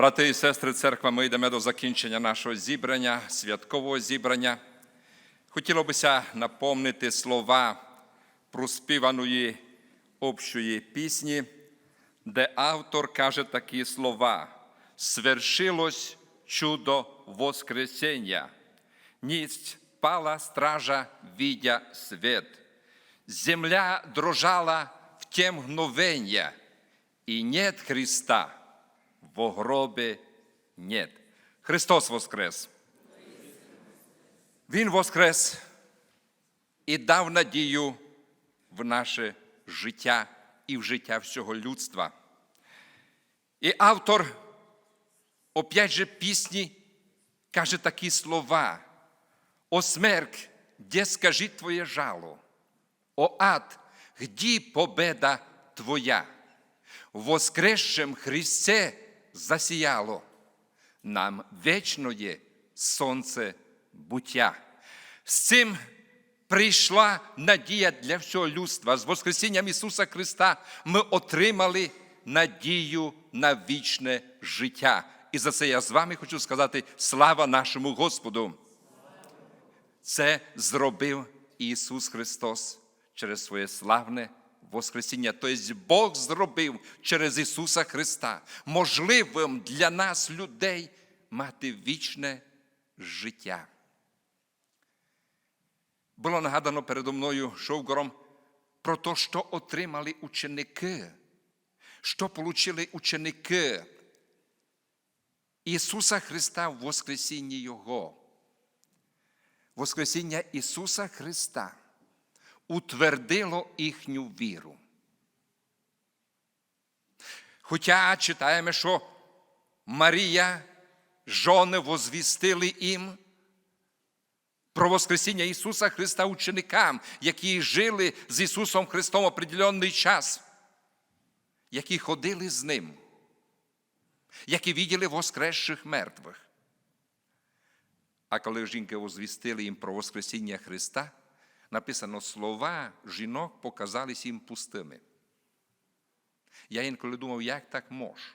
Брати і сестри, церква, ми йдемо до закінчення нашого зібрання, святкового зібрання. Хотіло бися напомнити слова проспіваної общої пісні, де автор каже такі слова: Свершилось чудо Воскресення, ність пала стража, видя свет. Земля дрожала в те мгновенья, и нет Христа во гробі нет. Христос Воскрес! Він Воскрес і дав надію в наше життя і в життя всього людства. І автор, опять же, пісні каже такі слова: О смерть, де скажи твоє жало, о ад, где победа твоя? Воскресшем Христе засіяло, нам вічне сонце буття. З цим прийшла надія для всього людства. З Воскресінням Ісуса Христа ми отримали надію на вічне життя. І за це я з вами хочу сказати слава нашому Господу. Це зробив Ісус Христос через своє славне Воскресіння. Тобто Бог зробив через Ісуса Христа можливим для нас, людей, мати вічне життя. Було нагадано передо мною Шовгором про те, що отримали ученики, що отримали ученики Ісуса Христа в Воскресінні Його. Воскресіння Ісуса Христа утвердило їхню віру. Хоча читаємо, що Марія, жони возвістили їм про Воскресіння Ісуса Христа ученикам, які жили з Ісусом Христом определенний час, які ходили з Ним, які виділи воскресших мертвих. А коли жінки возвістили їм про Воскресіння Христа, написано, слова жінок показались їм пустими. Я інколи думав, як так може?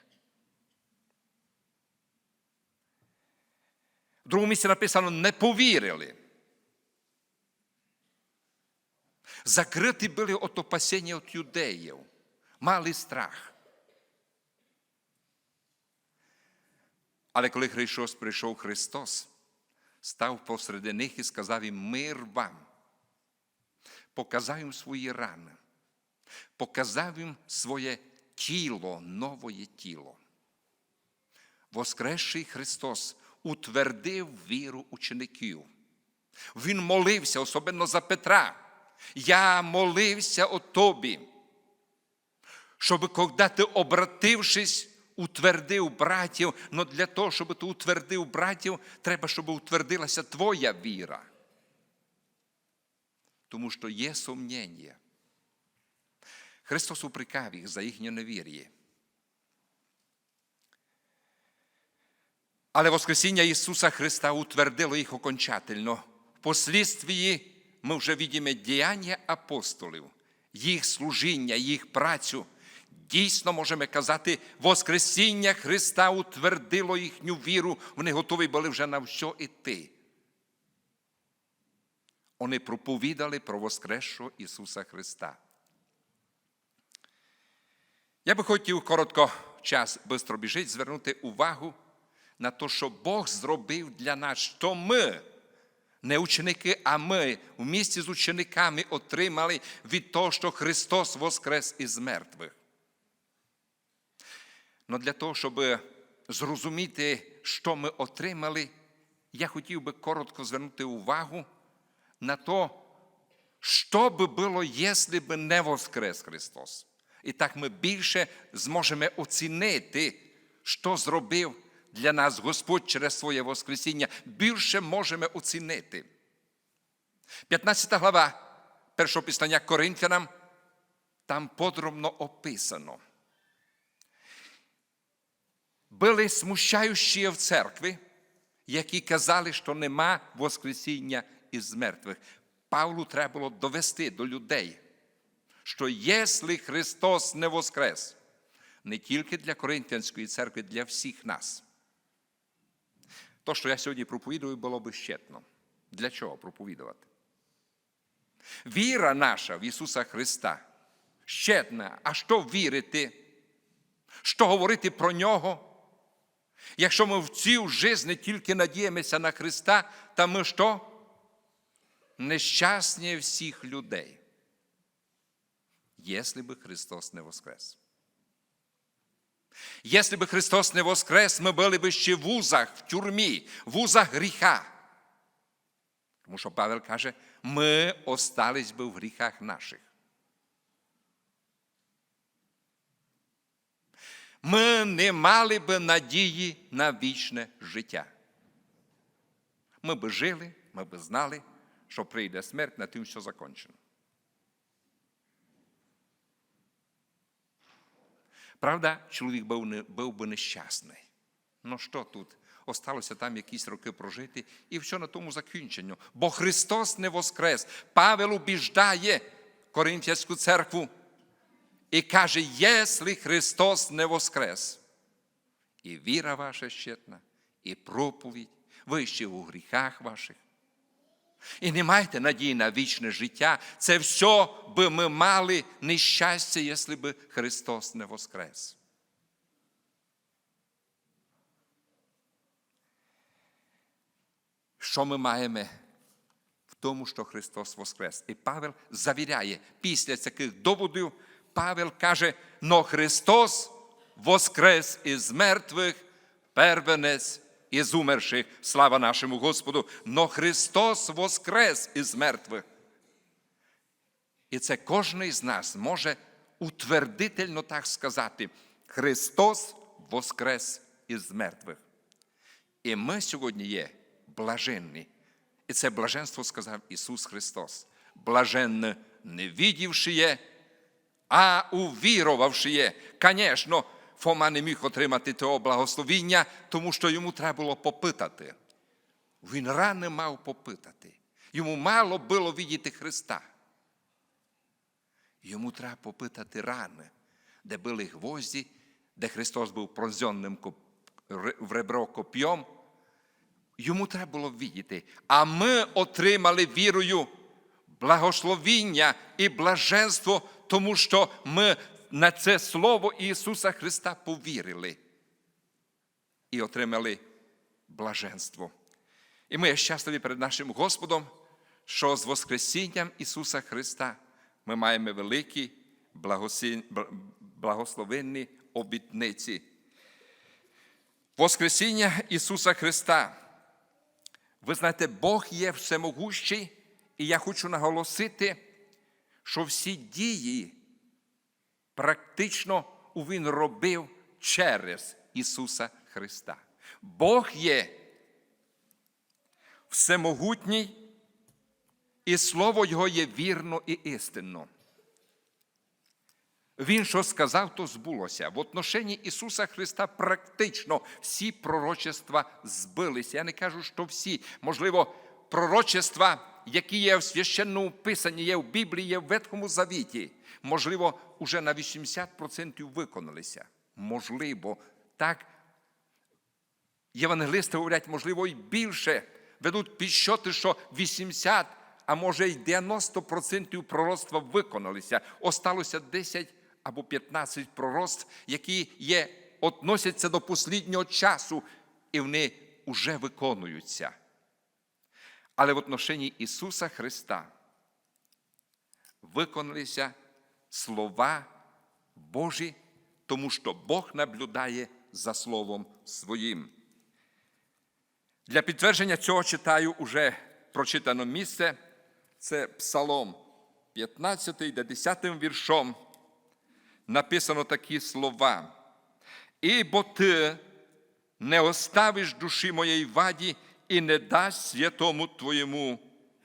В другому місці написано, не повірили. Закриті були от опасіння від юдеїв, мали страх. Але коли Христос прийшов Христос, став посеред них і сказав їм мир вам показав їм свої рани, показав їм своє тіло, нове тіло. Воскресший Христос утвердив віру учеників. Він молився, особливо за Петра. Я молився о тобі, щоб, коли ти обратившись, утвердив братів, але для того, щоб ти утвердив братів, треба, щоб утвердилася твоя віра тому що є сумнення. Христос упрекав їх за їхнє невір'я. Але Воскресіння Ісуса Христа утвердило їх окончательно. Впоследствії ми вже бачимо діяння апостолів, їх служіння, їх працю. Дійсно, можемо казати, Воскресіння Христа утвердило їхню віру, вони готові були вже на все йти. Вони проповідали про Воскресшого Ісуса Христа. Я би хотів коротко час швидко біжить, звернути увагу на те, що Бог зробив для нас, що ми, не ученики, а ми в місті з учениками отримали від того, що Христос воскрес із мертвих. Но для того, щоб зрозуміти, що ми отримали, я хотів би коротко звернути увагу на то, що би було, якщо б не воскрес Христос. І так ми більше зможемо оцінити, що зробив для нас Господь через своє Воскресіння. Більше можемо оцінити. 15 глава першого післання Коринфянам там подробно описано. Були смущаючі в церкві, які казали, що нема Воскресіння із мертвих. Павлу треба було довести до людей, що якщо Христос не воскрес, не тільки для Коринтянської церкви, для всіх нас. То, що я сьогодні проповідую, було би щетно. Для чого проповідувати? Віра наша в Ісуса Христа щедна. А що вірити? Що говорити про Нього? Якщо ми в цій житті тільки надіємося на Христа, то ми що? Нещасні всіх людей. Если бы Христос не воскрес. Если бы Христос не воскрес, ми були б ще в узах, в тюрмі, в узах гріха. Тому що Павел каже, ми остались би в гріхах наших. Ми не мали би надії на вічне життя. Ми би жили, ми би знали, що прийде смерть, на тим все закончено. Правда, чоловік був, би нещасний. Ну що тут? Осталося там якісь роки прожити, і все на тому закінченню. Бо Христос не воскрес. Павел убіждає Коринфянську церкву і каже, якщо Христос не воскрес, і віра ваша щетна, і проповідь, ви ще у гріхах ваших. І не майте надії на вічне життя. Це все би ми мали нещастя, якщо би Христос не воскрес. Що ми маємо в тому, що Христос воскрес? І Павел завіряє, після таких доводів, Павел каже, но Христос воскрес із мертвих, первенець із умерших, слава нашому Господу, но Христос воскрес із мертвих. І це кожен з нас може утвердительно так сказати: Христос воскрес із мертвих. І ми сьогодні є блаженні. І це блаженство сказав Ісус Христос. Блаженне не видівши є, а увірувавши є. Звісно, Фома не міг отримати того благословіння, тому що йому треба було попитати. Він рано мав попитати. Йому мало було видіти Христа. Йому треба попитати рани, де були гвозді, де Христос був пронзенним в ребро коп'єм. Йому треба було видіти. А ми отримали вірою благословіння і блаженство, тому що ми на це Слово Ісуса Христа повірили і отримали блаженство. І ми щасливі перед нашим Господом, що з Воскресінням Ісуса Христа ми маємо великі благословенні обітниці. Воскресіння Ісуса Христа. Ви знаєте, Бог є всемогущий, і я хочу наголосити, що всі дії практично Він робив через Ісуса Христа. Бог є всемогутній, і Слово Його є вірно і істинно. Він, що сказав, то збулося. В отношенні Ісуса Христа практично всі пророчества збилися. Я не кажу, що всі, можливо, пророчества, які є в священному писанні, є в Біблії, є в Ветхому Завіті, можливо, уже на 80% виконалися. Можливо, так. Євангелисти говорять, можливо, і більше. Ведуть підсчоти, що 80, а може й 90% пророцтва виконалися. Осталося 10 або 15 пророцтв, які є, относяться до посліднього часу, і вони вже виконуються. Але в отношенні Ісуса Христа виконалися слова Божі, тому що Бог наблюдає за Словом Своїм. Для підтвердження цього читаю уже прочитано місце. Це Псалом 15, де 10 віршом написано такі слова. І бо ти не оставиш душі моєї ваді і не дасть святому Твоєму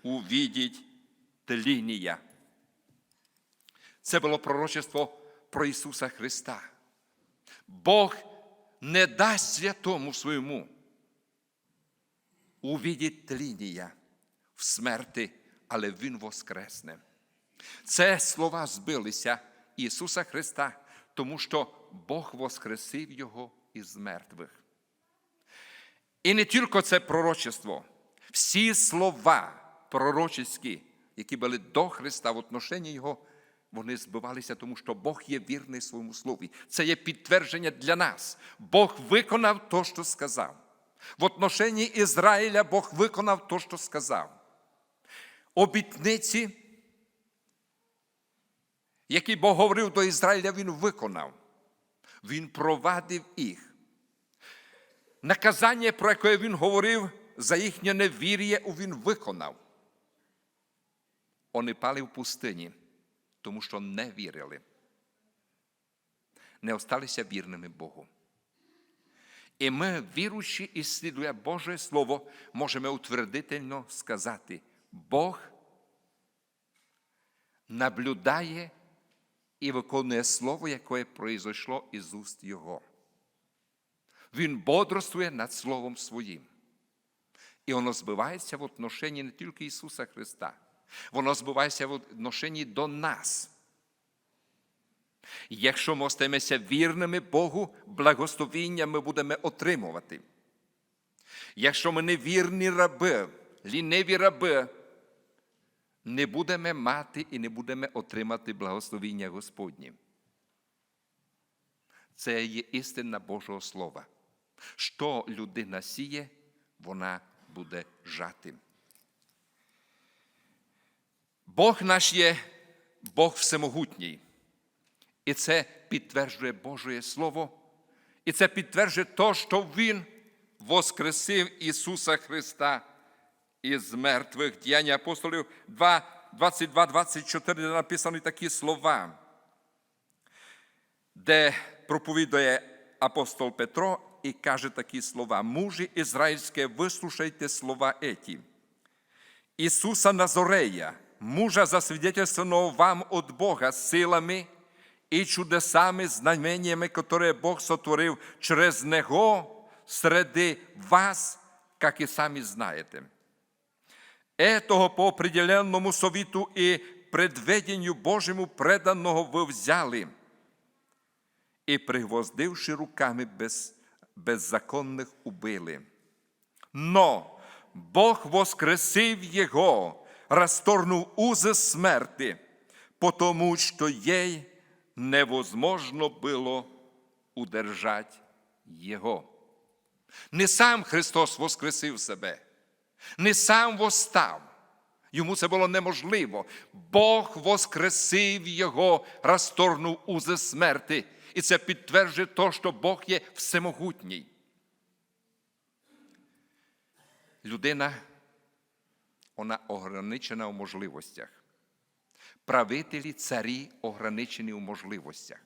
увідіть тлінія. Це було пророчество про Ісуса Христа. Бог не дасть святому своєму увідіть тлінія в смерти, але Він воскресне. Це слова збилися Ісуса Христа тому що Бог воскресив його із мертвих. І не тільки це пророчество, всі слова пророчеські, які були до Христа в отношенні Його, вони збивалися, тому що Бог є вірний своєму слові. Це є підтвердження для нас. Бог виконав то, що сказав. В отношенні Ізраїля Бог виконав то, що сказав. Обітниці, які Бог говорив до Ізраїля, Він виконав. Він провадив їх. Наказання, про яке він говорив, за їхнє невір'я, він виконав. Вони пали в пустині, тому що не вірили. Не осталися вірними Богу. І ми, віруючи і слідуя Боже Слово, можемо утвердительно сказати, Бог наблюдає і виконує Слово, яке произошло із уст Його. Він бодрствує над Словом Своїм. І воно збивається в отношенні не тільки Ісуса Христа, воно збивається в отношенні до нас. Якщо ми остаємося вірними Богу, благословіння ми будемо отримувати. Якщо ми не вірні раби, ліниві раби, не будемо мати і не будемо отримати благословіння Господнє. Це є істина Божого Слова. Що людина сіє, вона буде жати. Бог наш є Бог всемогутній. І це підтверджує Боже Слово. І це підтверджує те, що Він воскресив Ісуса Христа із мертвих діяння апостолів 2, 22, 24, де написані такі слова, де проповідує апостол Петро і каже такі слова: Мужі ізраїльське, вислушайте слова еті. Ісуса Назорея, мужа засвидетельственного вам от Бога силами і чудесами, знамениями, которые Бог сотворив через Него среди вас, как и сами знаете. Этого по определенному совіту і предведенню Божому преданого ви взяли, і, пригвоздивши руками без, беззаконних, убили. Но Бог воскресив Його, розторгнув узи смерти, потому що їй невозможно було удержати Його. Не сам Христос воскресив себе, не сам восстав. Йому це було неможливо. Бог воскресив Його, розторгнув узи смерти. І це підтверджує те, що Бог є всемогутній. Людина, вона ограничена у можливостях. Правителі, царі ограничені у можливостях.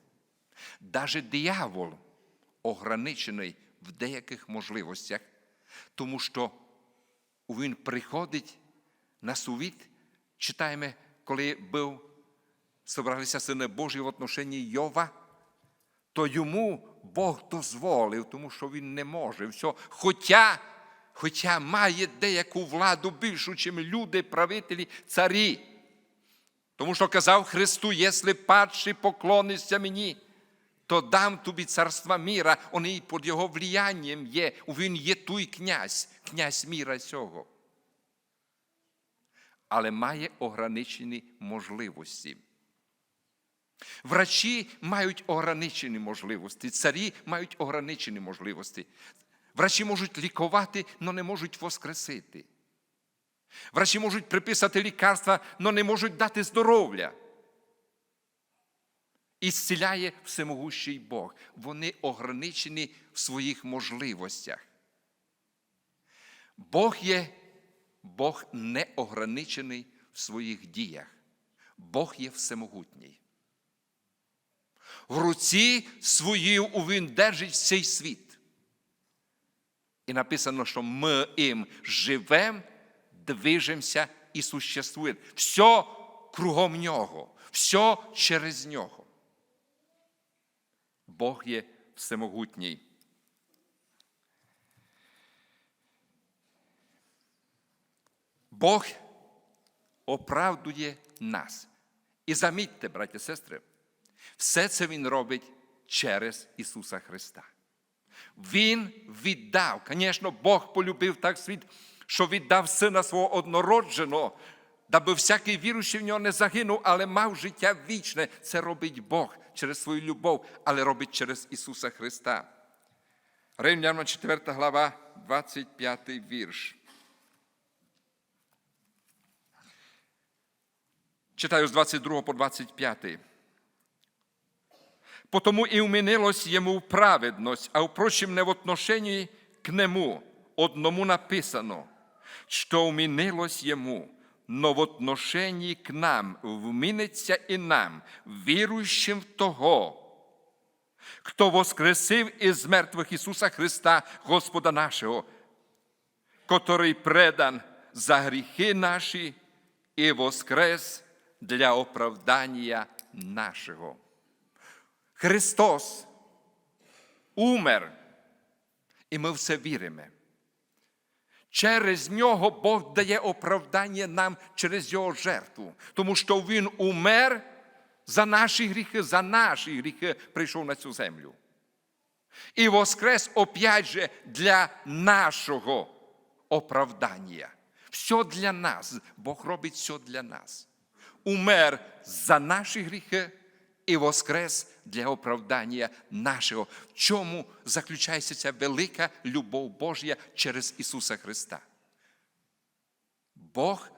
Даже диявол ограничений в деяких можливостях, тому що він приходить на сувіт, читаємо, коли був, собралися сини Божі в отношенні Йова, то йому Бог дозволив, тому що він не може. Все. Хоча, хоча має деяку владу більшу, ніж люди, правителі, царі. Тому що казав Христу, якщо падши поклонишся мені, то дам тобі царства міра, вони під його влиянням є. Він є той князь, князь міра цього. Але має ограничені можливості. Врачі мають ограничені можливості, царі мають ограничені можливості. Врачі можуть лікувати, але не можуть воскресити. Врачі можуть приписати лікарства, але не можуть дати здоров'я. І зціляє всемогущий Бог. Вони ограничені в своїх можливостях. Бог є, Бог не ограничений в своїх діях. Бог є всемогутній. В руці своїй він держить цей світ. І написано, що ми їм живемо, движемося і существуємо. Все кругом нього, все через нього. Бог є всемогутній. Бог оправдує нас. І замітьте, браті і сестри, все це Він робить через Ісуса Христа. Він віддав. Звісно, Бог полюбив так світ, що віддав сина свого однородженого, даби всякий віруючий в нього не загинув, але мав життя вічне. Це робить Бог через свою любов, але робить через Ісуса Христа. Римлянам 4 глава, 25 вірш. Читаю з 22 по 25. Потому и уменилось ему праведность, а впрочем, не в отношении к нему одному написано, что уменилось ему, но в отношении к нам вміниться і нам, віруючим в того, хто воскресив із мертвих Ісуса Христа, Господа нашого, который предан за гріхи наші і воскрес для оправдання нашого. Христос умер, і ми в це віримо. Через нього Бог дає оправдання нам через Його жертву, тому що Він умер за наші гріхи, за наші гріхи прийшов на цю землю. І воскрес опять же для нашого оправдання. Все для нас. Бог робить все для нас. Умер за наші гріхи і воскрес для оправдання нашого. В чому заключається ця велика любов Божя через Ісуса Христа? Бог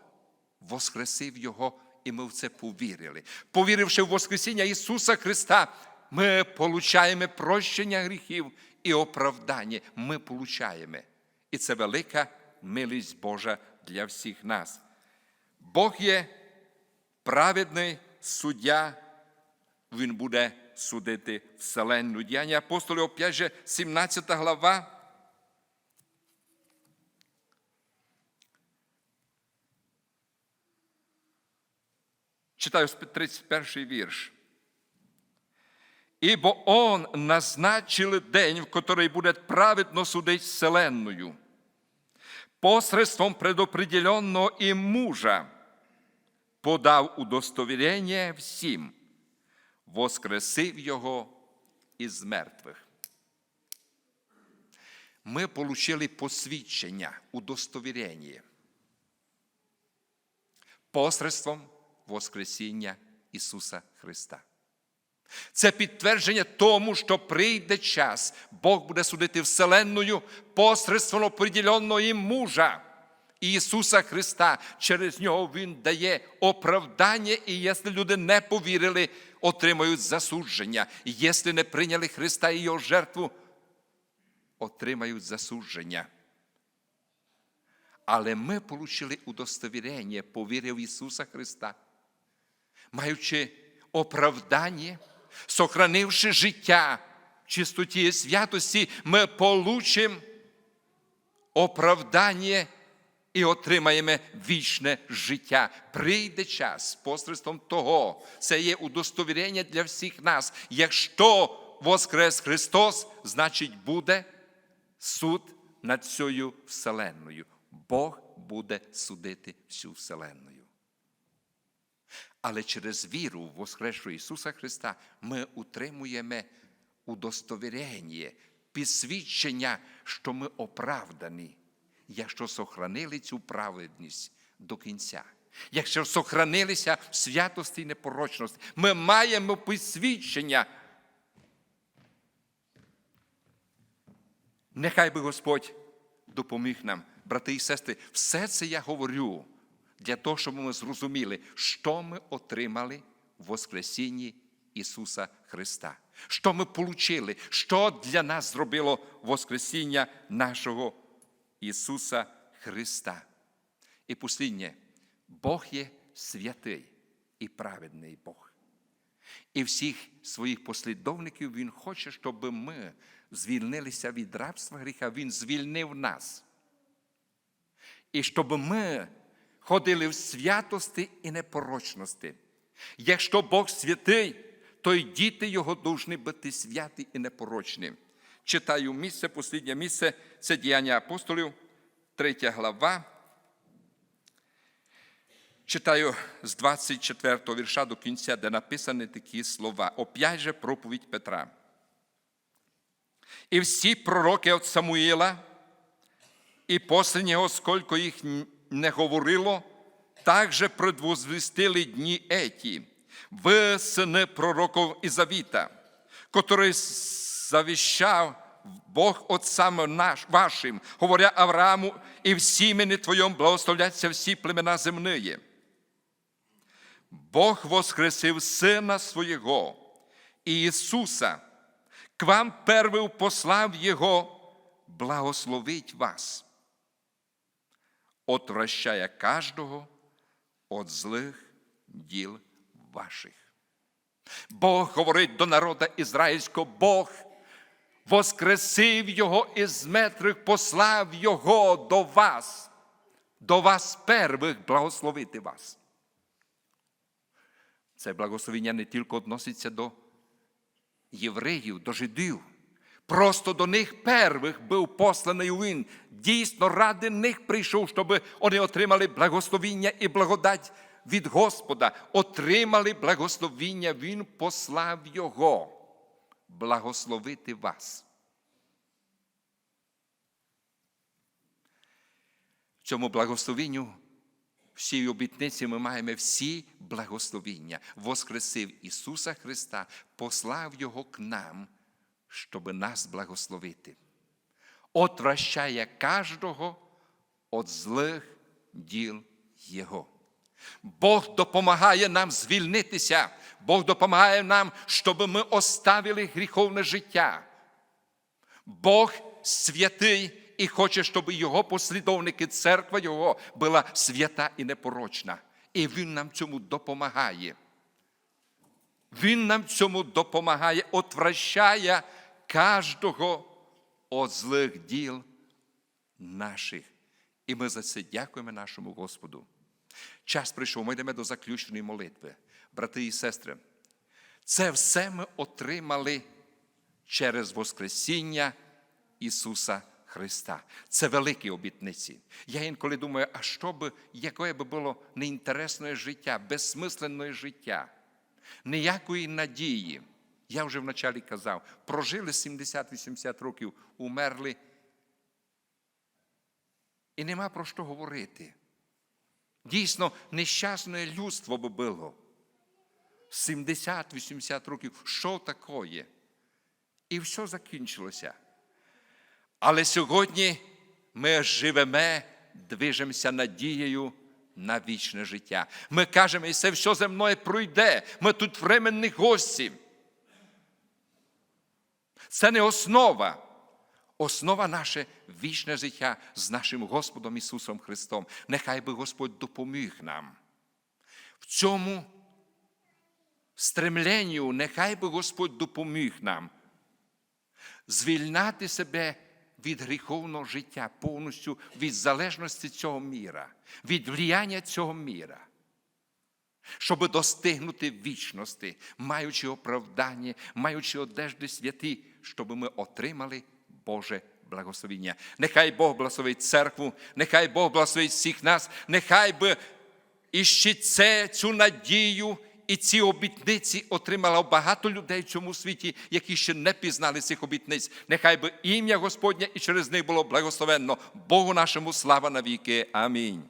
воскресив Його, і ми в це повірили. Повіривши в Воскресіння Ісуса Христа, ми получаємо прощення гріхів і оправдання. Ми получаємо. І це велика милість Божа для всіх нас. Бог є праведний суддя, Він буде судити вселенну. Діяння апостолів, опять же, 17 глава. Читаю 31 вірш. Ибо Он назначил день, в который будет праведно судить вселенную, посредством предопределенного им мужа, подав удостовірення всім, воскресив Його із мертвих. Ми отримали посвідчення, удостовірення посредством Воскресіння Ісуса Христа. Це підтвердження тому, що прийде час, Бог буде судити Вселенною посредством определенного мужа. Ісуса Христа, через нього Він дає оправдання, і якщо люди не повірили, отримають засудження. І якщо не прийняли Христа і Його жертву, отримають засудження. Але ми отримали удостовірення, повірив в Ісуса Христа, маючи оправдання, сохранивши життя в чистоті і святості, ми получимо оправдання і отримаємо вічне життя. Прийде час посредством того. Це є удостовірення для всіх нас. Якщо Воскрес Христос, значить буде суд над цією вселенною. Бог буде судити всю вселенную. Але через віру в Воскресшого Ісуса Христа ми утримуємо удостовірення, підсвідчення, що ми оправдані, якщо сохранили цю праведність до кінця. Якщо сохранилися в святості і непорочності, ми маємо підсвідчення. Нехай би Господь допоміг нам, брати і сестри, все це я говорю для того, щоб ми зрозуміли, що ми отримали в Воскресінні Ісуса Христа. Що ми отримали, що для нас зробило Воскресіння нашого Ісуса Христа. І посліднє, Бог є святий і праведний Бог. І всіх своїх послідовників Він хоче, щоб ми звільнилися від рабства гріха, Він звільнив нас. І щоб ми ходили в святості і непорочності. Якщо Бог святий, то й діти Його повинні бути святі і непорочні. Читаю місце, посліднє місце, це діяння апостолів, 3 глава. Читаю з 24 вірша до кінця, де написані такі слова. Опять же проповідь Петра. І всі пророки от Самуїла, і після нього, скільки їх не говорило, также предвозвестили дні еті, ви сини пророков Ізавіта, который завіщав Бог отцам наш, вашим, говоря Аврааму, і в імені Твоєму благословляться всі племена земні. Бог воскресив Сина Свого, Ісуса, к вам первый послав Його, благословить вас, отвращая каждого от злих діл ваших. Бог говорить до народа ізраїльського, Бог воскресив Його із мертвих, послав Його до вас, до вас первих благословити вас. Це благословення не тільки відноситься до євреїв, до жидів. Просто до них первих був посланий він. Дійсно, ради них прийшов, щоб вони отримали благословіння і благодать від Господа. Отримали благословіння, Він послав Його благословити вас. В цьому благословенню всій обітниці ми маємо всі благословіння. Воскресив Ісуса Христа, послав Його к нам, щоб нас благословити. Отвращає кожного від злих діл Його. Бог допомагає нам звільнитися, Бог допомагає нам, щоб ми оставили гріховне життя. Бог святий і хоче, щоб його послідовники, церква Його була свята і непорочна. І Він нам цьому допомагає. Він нам цьому допомагає, отвращає кожного від злих діл наших. І ми за це дякуємо нашому Господу. Час прийшов, ми йдемо до заключної молитви. Брати і сестри, це все ми отримали через Воскресіння Ісуса Христа. Це великі обітниці. Я інколи думаю, а що би, яке би було неінтересне життя, безсмисленне життя, ніякої надії. Я вже вначалі казав, прожили 70-80 років, умерли. І нема про що говорити. Дійсно, нещасне людство би було. 70-80 років, що таке? І все закінчилося. Але сьогодні ми живемо, движемося надією на вічне життя. Ми кажемо, і це все зі мною пройде. Ми тут временні гості. Це не основа. Основа наше вічне життя з нашим Господом Ісусом Христом. Нехай би Господь допоміг нам. В цьому стремленню, нехай би Господь допоміг нам звільняти себе від гріховного життя, повністю від залежності цього міра, від влияння цього міра. Щоб достигнути вічності, маючи оправдання, маючи одежди святі, щоб ми отримали Боже благословіння. Нехай Бог благословить церкву, нехай Бог благословить всіх нас, нехай би іще це, цю надію і ці обітниці отримало багато людей в цьому світі, які ще не пізнали цих обітниць. Нехай би ім'я Господнє і через них було благословенно. Богу нашому слава навіки. Амінь.